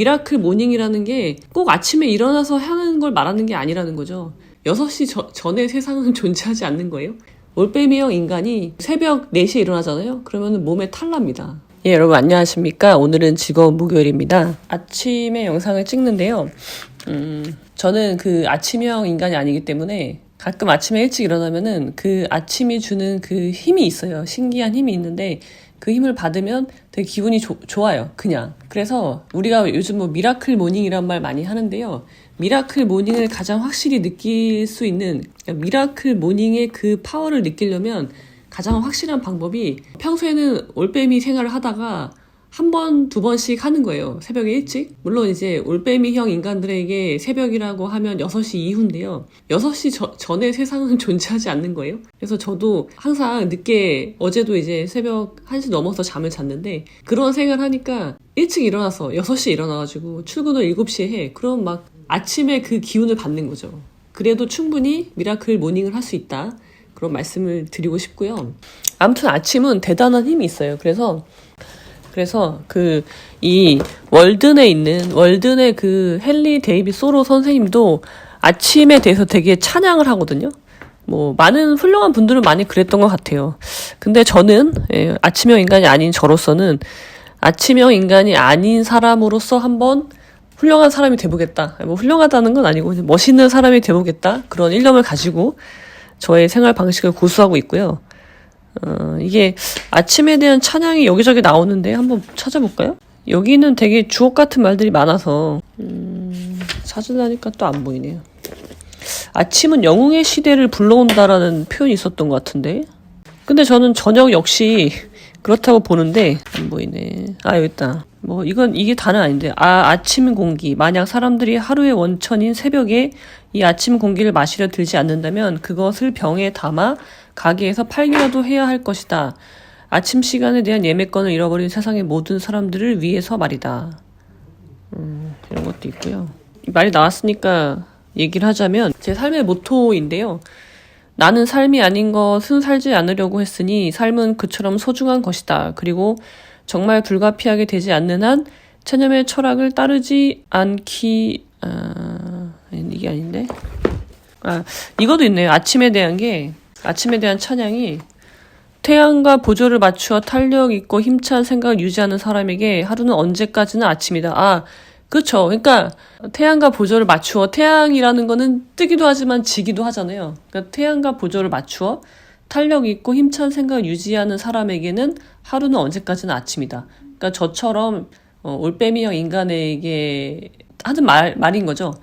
미라클 모닝이라는 게 꼭 아침에 일어나서 하는 걸 말하는 게 아니라는 거죠. 6시 저- 전에 세상은 존재하지 않는 거예요. 올빼미형 인간이 새벽 4시에 일어나잖아요. 그러면 몸에 탈납니다. 예, 여러분 안녕하십니까? 오늘은 즐거운 목요일입니다. 아침에 영상을 찍는데요. 음, 저는 그 아침형 인간이 아니기 때문에 가끔 아침에 일찍 일어나면은 그 아침이 주는 그 힘이 있어요. 신기한 힘이 있는데 그 힘을 받으면 되게 기분이 조- 좋아요. 그냥. 그래서 우리가 요즘 뭐 미라클 모닝이란 말 많이 하는데요. 미라클 모닝을 가장 확실히 느낄 수 있는 그러니까 미라클 모닝의 그 파워를 느끼려면 가장 확실한 방법이 평소에는 올빼미 생활을 하다가 한 번, 두 번씩 하는 거예요. 새벽에 일찍. 물론 이제 올빼미형 인간들에게 새벽이라고 하면 6시 이후인데요. 6시 저- 전에 세상은 존재하지 않는 거예요. 그래서 저도 항상 늦게, 어제도 이제 새벽 1시 넘어서 잠을 잤는데, 그런 생활 하니까 일찍 일어나서 6시에 일어나가지고 출근을 7시에 해. 그럼 막 아침에 그 기운을 받는 거죠. 그래도 충분히 미라클 모닝을 할 수 있다. 그런 말씀을 드리고 싶고요. 아무튼 아침은 대단한 힘이 있어요. 그래서 그래서 그 이 월든에 있는 월든의 그 헨리 데이비 소로 선생님도 아침에 대해서 되게 찬양을 하거든요. 뭐 많은 훌륭한 분들은 많이 그랬던 것 같아요. 근데 저는 예, 아침형 인간이 아닌 저로서는 아침형 인간이 아닌 사람으로서 한번 훌륭한 사람이 돼보겠다. 뭐 훌륭하다는 건 아니고 멋있는 사람이 돼보겠다. 그런 일념을 가지고 저의 생활 방식을 고수하고 있고요. 어, 이게 아침에 대한 찬양이 여기저기 나오는데 한번 찾아볼까요? 여기는 되게 주옥 같은 말들이 많아서 음, 찾으려니까 또 안 보이네요. 아침은 영웅의 시대를 불러온다라는 표현이 있었던 것 같은데. 근데 저는 저녁 역시 그렇다고 보는데 안 보이네. 아 여기 있다. 뭐 이건 이게 다는 아닌데 아 아침 공기 만약 사람들이 하루의 원천인 새벽에 이 아침 공기를 마시려 들지 않는다면 그것을 병에 담아 가게에서 팔기라도 해야 할 것이다. 아침 시간에 대한 예매권을 잃어버린 세상의 모든 사람들을 위해서 말이다. 음, 이런 것도 있고요. 이 말이 나왔으니까 얘기를 하자면 제 삶의 모토인데요. 나는 삶이 아닌 것은 살지 않으려고 했으니 삶은 그처럼 소중한 것이다. 그리고 정말 불가피하게 되지 않는 한 체념의 철학을 따르지 않기 아 이게 아닌데 아 이것도 있네요. 아침에 대한 게 아침에 대한 찬양이 태양과 보조를 맞추어 탄력 있고 힘찬 생각을 유지하는 사람에게 하루는 언제까지나 아침이다. 아, 그렇죠. 그러니까 태양과 보조를 맞추어 태양이라는 거는 뜨기도 하지만 지기도 하잖아요. 그러니까 태양과 보조를 맞추어 탄력 있고 힘찬 생각을 유지하는 사람에게는 하루는 언제까지나 아침이다. 그러니까 저처럼 어, 올빼미형 인간에게 하는 말 말인 거죠.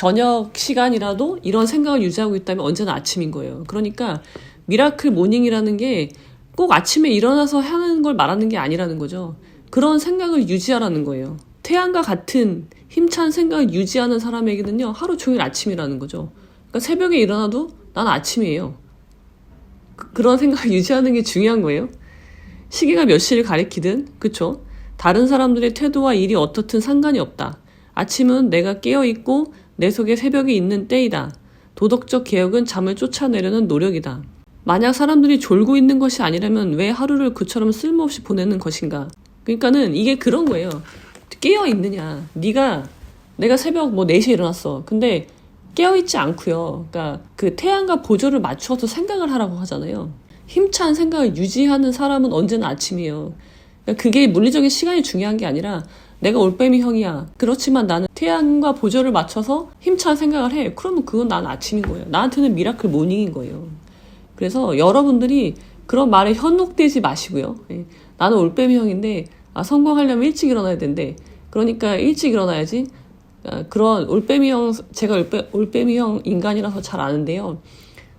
저녁 시간이라도 이런 생각을 유지하고 있다면 언제나 아침인 거예요. 그러니까 미라클 모닝이라는 게 꼭 아침에 일어나서 하는 걸 말하는 게 아니라는 거죠. 그런 생각을 유지하라는 거예요. 태양과 같은 힘찬 생각을 유지하는 사람에게는요, 하루 종일 아침이라는 거죠. 그러니까 새벽에 일어나도 난 아침이에요. 그, 런 생각을 유지하는 게 중요한 거예요. 시계가 몇 시를 가리키든, 그쵸? 다른 사람들의 태도와 일이 어떻든 상관이 없다. 아침은 내가 깨어있고 내 속에 새벽이 있는 때이다. 도덕적 개혁은 잠을 쫓아내려는 노력이다. 만약 사람들이 졸고 있는 것이 아니라면 왜 하루를 그처럼 쓸모없이 보내는 것인가? 그러니까는 이게 그런 거예요. 깨어 있느냐? 네가 내가 새벽 뭐 4시에 일어났어. 근데 깨어 있지 않고요. 그러니까 그 태양과 보조를 맞추어서 생각을 하라고 하잖아요. 힘찬 생각을 유지하는 사람은 언제나 아침이에요. 그러니까 그게 물리적인 시간이 중요한 게 아니라 내가 올빼미 형이야. 그렇지만 나는 태양과 보조를 맞춰서 힘찬 생각을 해. 그러면 그건 나는 아침인 거예요. 나한테는 미라클 모닝인 거예요. 그래서 여러분들이 그런 말에 현혹되지 마시고요. 예. 나는 올빼미 형인데 아, 성공하려면 일찍 일어나야 된대. 그러니까 일찍 일어나야지. 아, 그런 올빼미 형 제가 올빼, 올빼미 형 인간이라서 잘 아는데요.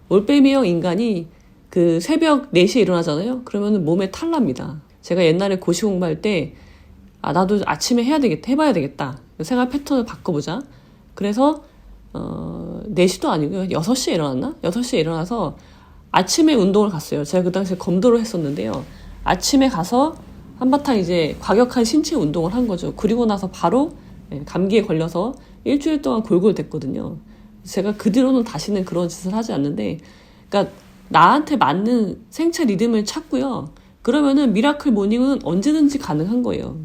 올빼미 형 인간이 그 새벽 4시에 일어나잖아요. 그러면 몸에 탈납니다. 제가 옛날에 고시 공부할 때 아, 나도 아침에 해야 되겠다. 해봐야 되겠다. 생활 패턴을 바꿔보자. 그래서, 어, 4시도 아니고요. 6시에 일어났나? 6시에 일어나서 아침에 운동을 갔어요. 제가 그 당시에 검도를 했었는데요. 아침에 가서 한바탕 이제 과격한 신체 운동을 한 거죠. 그리고 나서 바로 예, 감기에 걸려서 일주일 동안 골골댔거든요. 제가 그 뒤로는 다시는 그런 짓을 하지 않는데, 그러니까 나한테 맞는 생체 리듬을 찾고요. 그러면은 미라클 모닝은 언제든지 가능한 거예요.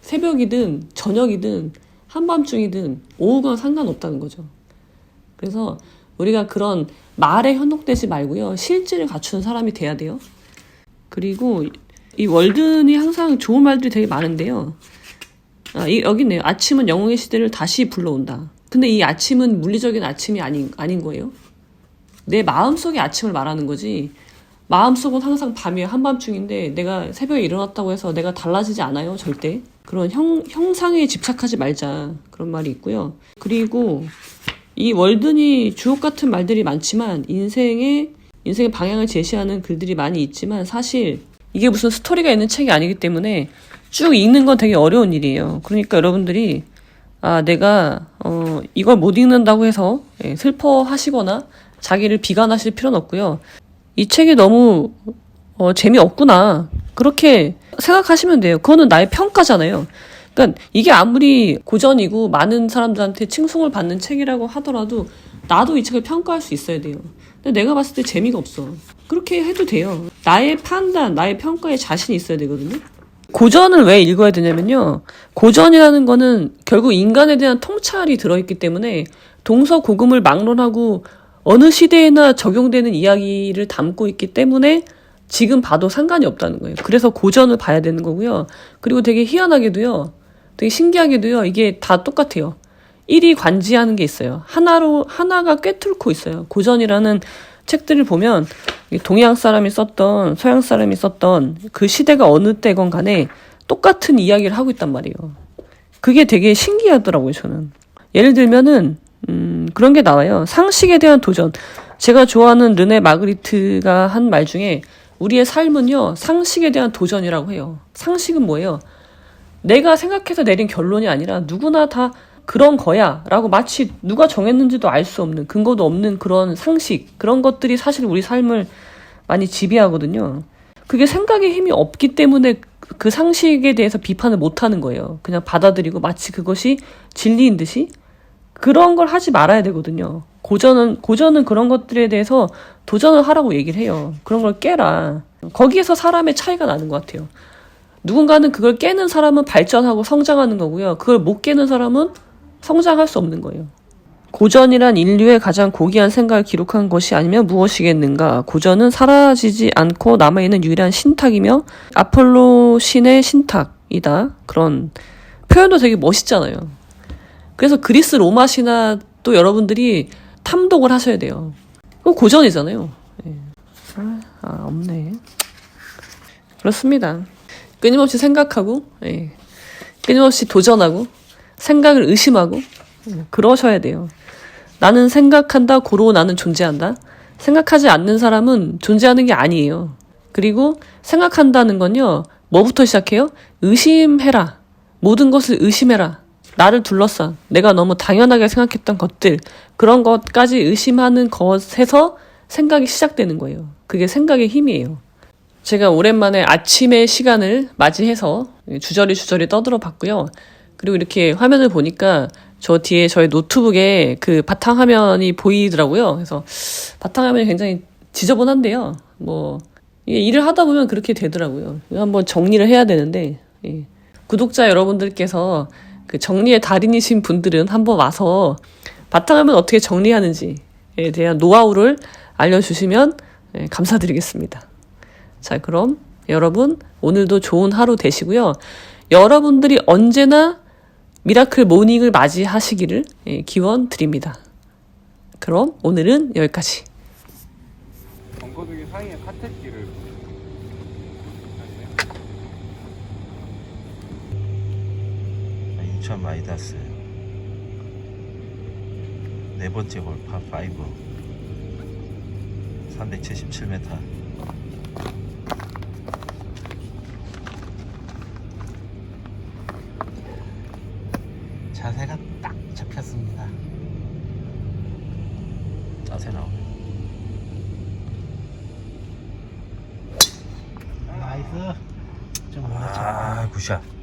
새벽이든 저녁이든 한밤중이든 오후건 상관없다는 거죠. 그래서 우리가 그런 말에 현혹되지 말고요. 실질을 갖추는 사람이 돼야 돼요. 그리고 이 월든이 항상 좋은 말들이 되게 많은데요. 아, 이, 여기 있네요. 아침은 영웅의 시대를 다시 불러온다. 근데 이 아침은 물리적인 아침이 아닌, 아닌 거예요. 내 마음속의 아침을 말하는 거지. 마음속은 항상 밤이에요. 한밤중인데 내가 새벽에 일어났다고 해서 내가 달라지지 않아요. 절대. 그런 형, 형상에 집착하지 말자. 그런 말이 있고요. 그리고 이 월든이 주옥 같은 말들이 많지만 인생의 인생의 방향을 제시하는 글들이 많이 있지만 사실 이게 무슨 스토리가 있는 책이 아니기 때문에 쭉 읽는 건 되게 어려운 일이에요. 그러니까 여러분들이 아 내가 어 이걸 못 읽는다고 해서 예, 슬퍼하시거나 자기를 비관하실 필요는 없고요. 이 책이 너무 어, 재미없구나 그렇게 생각하시면 돼요. 그거는 나의 평가잖아요. 그러니까 이게 아무리 고전이고 많은 사람들한테 칭송을 받는 책이라고 하더라도 나도 이 책을 평가할 수 있어야 돼요. 근데 내가 봤을 때 재미가 없어. 그렇게 해도 돼요. 나의 판단, 나의 평가에 자신이 있어야 되거든요. 고전을 왜 읽어야 되냐면요. 고전이라는 거는 결국 인간에 대한 통찰이 들어있기 때문에 동서고금을 막론하고 어느 시대에나 적용되는 이야기를 담고 있기 때문에 지금 봐도 상관이 없다는 거예요. 그래서 고전을 봐야 되는 거고요. 그리고 되게 희한하게도요. 되게 신기하게도요. 이게 다 똑같아요. 일이 관지하는 게 있어요. 하나로 하나가 꿰뚫고 있어요. 고전이라는 책들을 보면 동양 사람이 썼던 서양 사람이 썼던 그 시대가 어느 때건 간에 똑같은 이야기를 하고 있단 말이에요. 그게 되게 신기하더라고요, 저는. 예를 들면은 음, 그런 게 나와요. 상식에 대한 도전. 제가 좋아하는 르네 마그리트가 한 말 중에 우리의 삶은요, 상식에 대한 도전이라고 해요. 상식은 뭐예요? 내가 생각해서 내린 결론이 아니라 누구나 다 그런 거야 라고 마치 누가 정했는지도 알 수 없는 근거도 없는 그런 상식 그런 것들이 사실 우리 삶을 많이 지배하거든요. 그게 생각의 힘이 없기 때문에 그 상식에 대해서 비판을 못 하는 거예요. 그냥 받아들이고 마치 그것이 진리인 듯이 그런 걸 하지 말아야 되거든요. 고전은 고전은 그런 것들에 대해서 도전을 하라고 얘기를 해요. 그런 걸 깨라. 거기에서 사람의 차이가 나는 것 같아요. 누군가는 그걸 깨는 사람은 발전하고 성장하는 거고요. 그걸 못 깨는 사람은 성장할 수 없는 거예요. 고전이란 인류의 가장 고귀한 생각을 기록한 것이 아니면 무엇이겠는가? 고전은 사라지지 않고 남아있는 유일한 신탁이며 아폴로 신의 신탁이다. 그런 표현도 되게 멋있잖아요. 그래서 그리스 로마 신화도 여러분들이 탐독을 하셔야 돼요. 그거 고전이잖아요. 예. 아, 아, 없네. 그렇습니다. 끊임없이 생각하고, 예. 끊임없이 도전하고, 생각을 의심하고, 예, 그러셔야 돼요. 나는 생각한다, 고로 나는 존재한다. 생각하지 않는 사람은 존재하는 게 아니에요. 그리고 생각한다는 건요, 뭐부터 시작해요? 의심해라. 모든 것을 의심해라. 나를 둘러싼, 내가 너무 당연하게 생각했던 것들, 그런 것까지 의심하는 것에서 생각이 시작되는 거예요. 그게 생각의 힘이에요. 제가 오랜만에 아침의 시간을 맞이해서 주저리 주저리 떠들어 봤고요. 그리고 이렇게 화면을 보니까 저 뒤에 저희 노트북에 그 바탕화면이 보이더라고요. 그래서 바탕화면이 굉장히 지저분한데요. 뭐, 이게 일을 하다 보면 그렇게 되더라고요. 한번 정리를 해야 되는데, 예. 구독자 여러분들께서 그 정리의 달인이신 분들은 한번 와서 바탕화면 어떻게 정리하는지에 대한 노하우를 알려주시면 예, 감사드리겠습니다. 자, 그럼 여러분 오늘도 좋은 하루 되시고요. 여러분들이 언제나 미라클 모닝을 맞이하시기를 예, 기원 드립니다. 그럼 오늘은 여기까지. 자, 인천 마이다스 네 번째 홀파 5 377m 자세가 딱 잡혔습니다. 자세 나오네. 나이스. 좀아 굿샷